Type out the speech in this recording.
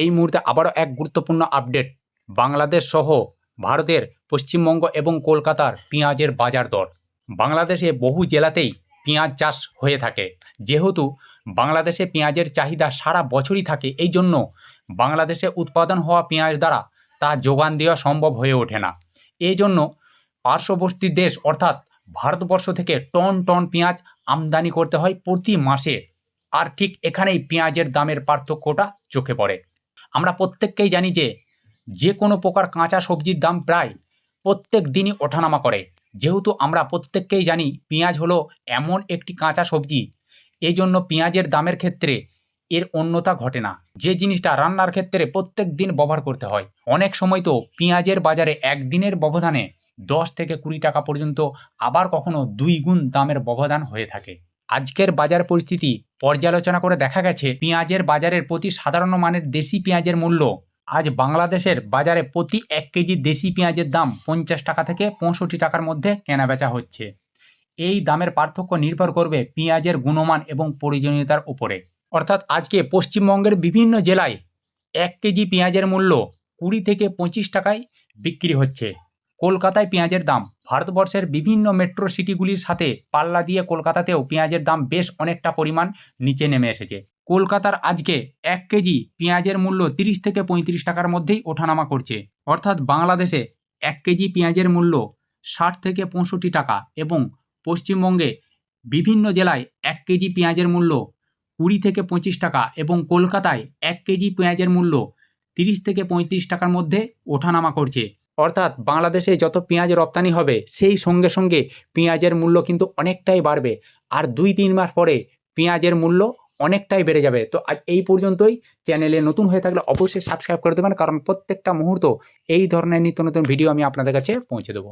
এই মুহূর্তে আবারও এক গুরুত্বপূর্ণ আপডেট বাংলাদেশ সহ ভারতের পশ্চিমবঙ্গ এবং কলকাতার পেঁয়াজের বাজার দর। বাংলাদেশে বহু জেলাতেই পেঁয়াজ চাষ হয়ে থাকে। যেহেতু বাংলাদেশে পেঁয়াজের চাহিদা সারা বছরই থাকে, এই জন্য বাংলাদেশে উৎপাদন হওয়া পেঁয়াজ দ্বারা তা যোগান দেওয়া সম্ভব হয়ে ওঠে না। এই জন্য পার্শ্ববর্তী দেশ, অর্থাৎ ভারতবর্ষ থেকে টন টন পেঁয়াজ আমদানি করতে হয় প্রতি মাসে। আর ঠিক এখানেই পেঁয়াজের দামের পার্থক্যটা চোখে পড়ে। আমরা প্রত্যেককেই জানি যে যে কোনো প্রকার কাঁচা সবজির দাম প্রায় প্রত্যেক দিনই ওঠানামা করে। যেহেতু আমরা প্রত্যেককেই জানি পেঁয়াজ হলো এমন একটি কাঁচা সবজি, এই জন্য পেঁয়াজের দামের ক্ষেত্রে এর অন্যতা ঘটে না। যে জিনিসটা রান্নার ক্ষেত্রে প্রত্যেক দিন ব্যবহার করতে হয়। অনেক সময় তো পেঁয়াজের বাজারে একদিনের ব্যবধানে দশ থেকে কুড়ি টাকা পর্যন্ত আবার কখনো দুই গুণ দামের ব্যবধান হয়ে থাকে। আজকের বাজার পরিস্থিতি পর্যালোচনা করে দেখা গেছে পেঁয়াজের বাজারের প্রতি সাধারণ মানের দেশি পেঁয়াজের মূল্য। আজ বাংলাদেশের বাজারে প্রতি এক কেজি দেশি পেঁয়াজের দাম পঞ্চাশ টাকা থেকে পঁয়ষট্টি টাকার মধ্যে কেনাবেচা হচ্ছে। এই দামের পার্থক্য নির্ভর করবে পেঁয়াজের গুণমান এবং প্রয়োজনীয়তার উপরে। অর্থাৎ আজকে পশ্চিমবঙ্গের বিভিন্ন জেলায় এক কেজি পেঁয়াজের মূল্য কুড়ি থেকে পঁচিশ টাকায় বিক্রি হচ্ছে। কলকাতায় পেঁয়াজের দাম। ভারতবর্ষের বিভিন্ন মেট্রো সিটিগুলির সাথে পাল্লা দিয়ে কলকাতাতেও পেঁয়াজের দাম বেশ অনেকটা পরিমাণ নিচে নেমে এসেছে। কলকাতার আজকে এক কেজি পেঁয়াজের মূল্য তিরিশ থেকে পঁয়ত্রিশ টাকার মধ্যেই ওঠানামা করছে। অর্থাৎ বাংলাদেশে এক কেজি পেঁয়াজের মূল্য ষাট থেকে পঁয়ষট্টি টাকা এবং পশ্চিমবঙ্গে বিভিন্ন জেলায় এক কেজি পেঁয়াজের মূল্য কুড়ি থেকে পঁচিশ টাকা এবং কলকাতায় এক কেজি পেঁয়াজের মূল্য তিরিশ থেকে পঁয়ত্রিশ টাকার মধ্যে ওঠানামা করছে। অর্থাৎ বাংলাদেশে যত পেঁয়াজ রপ্তানি হবে, সেই সঙ্গে সঙ্গে পেঁয়াজের মূল্য কিন্তু অনেকটাই বাড়বে। আর দুই তিন মাস পরে পেঁয়াজের মূল্য অনেকটাই বেড়ে যাবে। তো আজ এই পর্যন্তই। চ্যানেলে নতুন হয়ে থাকলে অবশ্যই সাবস্ক্রাইব করে দেবেন। কারণ প্রত্যেকটা মুহূর্ত এই ধরনের নিত্য নতুন ভিডিও আমি আপনাদের কাছে পৌঁছে দেবো।